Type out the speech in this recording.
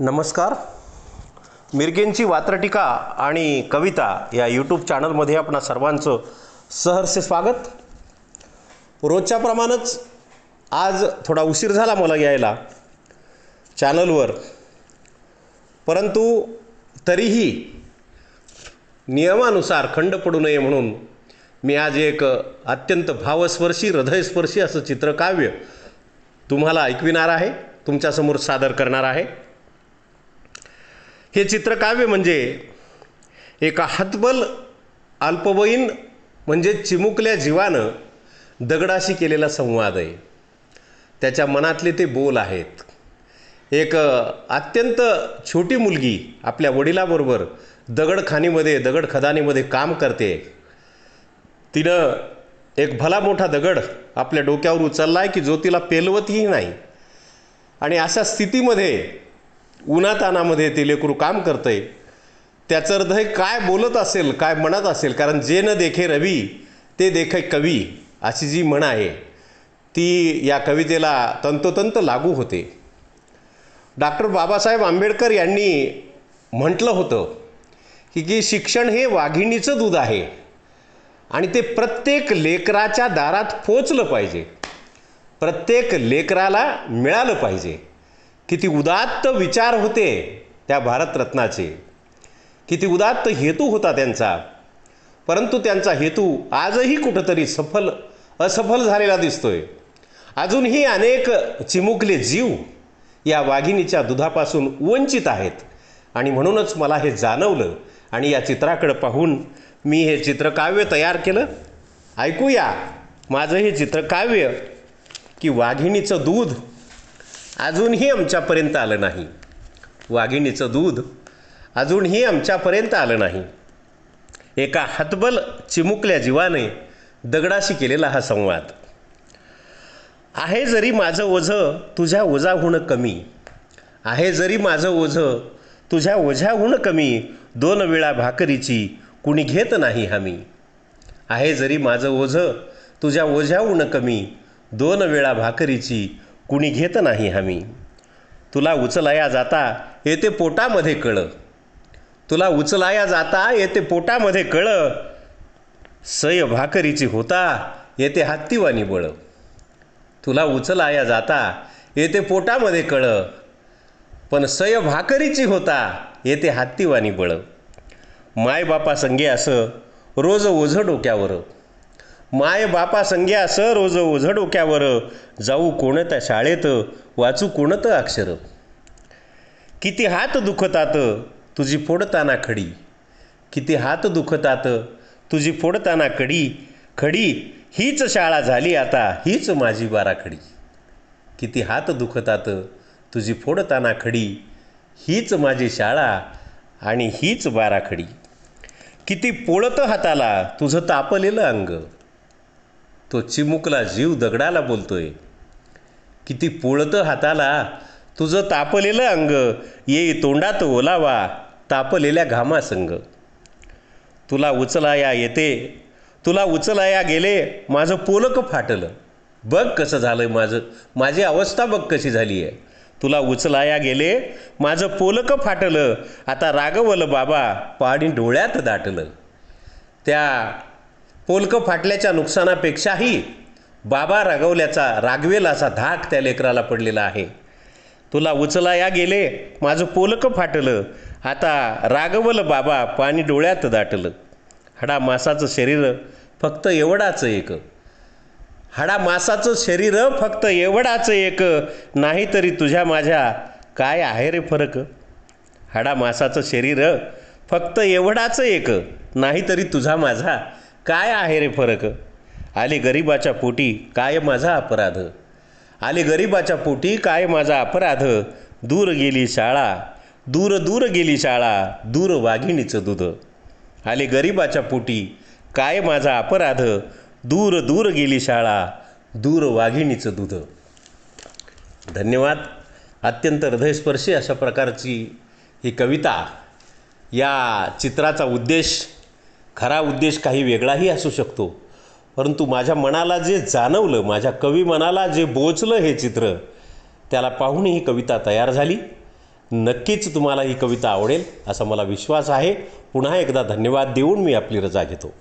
नमस्कार. मिरगेंची वात्रटिका आणि कविता या यूट्यूब चॅनलमध्ये आपणा सर्वांचं सहर्ष स्वागत. रोजच्याप्रमाणेच आज थोडा उशीर झाला मला यायला चॅनलवर परंतु तरीही नियमानुसार खंड पडू नये म्हणून मी आज एक अत्यंत भावस्पर्शी हृदयस्पर्शी असं चित्रकाव्य तुम्हाला ऐकविणार आहे तुमच्यासमोर सादर करणार आहे. हे चित्रकाव्य म्हणजे एका हतबल अल्पवयीन म्हणजे चिमुकल्या जीवानं दगडाशी केलेला संवाद आहे. त्याच्या मनातले ते बोल आहेत. एक अत्यंत छोटी मुलगी आपल्या वडिलाबरोबर दगडखानीमध्ये दगड खदानीमध्ये काम करते. तिनं एक भला मोठा दगड आपल्या डोक्यावर उचलला आहे की जो तिला पेलवतही नाही. आणि अशा स्थितीमध्ये उन्हातानामध्ये ते लेकरू काम करतंय. त्याचं हृदय काय बोलत असेल काय म्हणत असेल कारण जे न देखे रवी ते देखे कवी अशी जी म्हण आहे ती या कवितेला तंतोतंत लागू होते. डॉक्टर बाबासाहेब आंबेडकर यांनी म्हटलं होतं की की शिक्षण हे वाघिणीचं दूध आहे आणि ते प्रत्येक लेकराच्या दारात पोचलं पाहिजे. प्रत्येक लेकराला मिळालं पाहिजे. किती उदात्त विचार होते त्या भारतरत्नाचे. किती उदात्त हेतू होता त्यांचा. परंतु त्यांचा हेतू आजही कुठंतरी सफल असफल झालेला दिसतोय. अजूनही अनेक चिमुकले जीव या वाघिणीच्या दुधापासून वंचित आहेत. आणि म्हणूनच मला हे जाणवलं आणि या चित्राकडं पाहून मी हे चित्रकाव्य तयार केलं. ऐकूया माझं हे चित्रकाव्य की वाघिणीचं दूध अजूनही आमच्यापर्यंत आलं नाही. वाघिणीचं दूध अजूनही आमच्यापर्यंत आलं नाही. एका हतबल चिमुकल्या जीवाने दगडाशी केलेला हा संवाद. आहे जरी माझं ओझं तुझ्या ओझाहून कमी आहे जरी माझं ओझं तुझ्या ओझ्याहून कमी दोन वेळा भाकरीची कुणी घेत नाही हमी. आहे जरी माझं ओझं तुझ्या ओझ्याहून कमी दोन वेळा भाकरीची कुणी घेत नाही हमी. तुला उचलाया जाता येते पोटामध्ये कळं. तुला उचलाया जाता येते पोटामध्ये कळं. सय भाकरीची होता येते हत्तीवानी बळ. तुला उचलाया जाता येते पोटामध्ये कळं. पण सय भाकरीची होता येते हत्तीवानी बळ. मायबापा संगे असं रोज ओझं डोक्यावर. माय बापा संगे असं रोज ओझं डोक्यावर. जाऊ कोणत्या शाळेत वाचू कोणतं अक्षर? किती हात दुखतात तुझी फोडताना खडी. किती हात दुखतात तुझी फोडताना कडी खडी हीच शाळा झाली आता हीच माझी बाराखडी. किती हात दुखतात तुझी फोडताना खडी. हीच माझी शाळा आणि हीच बाराखडी. किती पोळतं हाताला तुझं तापलेलं अंग. तो चिमुकला जीव दगडाला बोलतोय. किती पोळतं हाताला. तुझं तापलेलं अंग. ये तोंडात ओलावा. तापलेल्या घामासंग. तुला उचलाया येते. तुला उचलाया गेले. माझं पोलक फाटलं. बघ कसं झालं माझं. माझी अवस्था बघ कशी झाली आहे तुला उचलाया गेले. माझं पोलक फाटलं. आता रागवलं बाबा. पाणी डोळ्यात दाटलं. त्या पोलकं फाटल्याच्या नुकसानापेक्षाही बाबा रागवल्याचा रागवेल असा धाक त्या लेकराला पडलेला आहे. तुला उचलाया गेले माझं पोलकं फाटलं आता रागवलं बाबा पाणी डोळ्यात दाटलं. हाडा मासाचं शरीर फक्त एवढाच एक. हाडा मासाचं शरीर फक्त एवढाच एक नाहीतरी तुझ्या माझ्या काय आहे रे फरक? हाडा मासाचं शरीर फक्त एवढाच एक नाहीतरी तुझा माझा काय आहे रे फरक? आले गरिबाच्या पोटी काय माझा अपराध? आले गरिबाच्या पोटी काय माझा अपराध? दूर गेली शाळा दूर दूर गेली शाळा दूर वाघिणीचं दूध. आले गरिबाच्या पोटी काय माझा अपराध? दूर दूर गेली शाळा दूर वाघिणीचं दूध. धन्यवाद. अत्यंत हृदयस्पर्शी अशा प्रकारची ही कविता या चित्राचा उद्देश खरा उद्देश काही वेगळाही असू शकतो. परंतु माझ्या मनाला जे जाणवलं माझ्या कवी मनाला जे बोचलं हे चित्र त्याला पाहून ही कविता तयार झाली. नक्कीच तुम्हाला ही कविता आवडेल असा मला विश्वास आहे. पुन्हा एकदा धन्यवाद देऊन मी आपली रजा घेतो.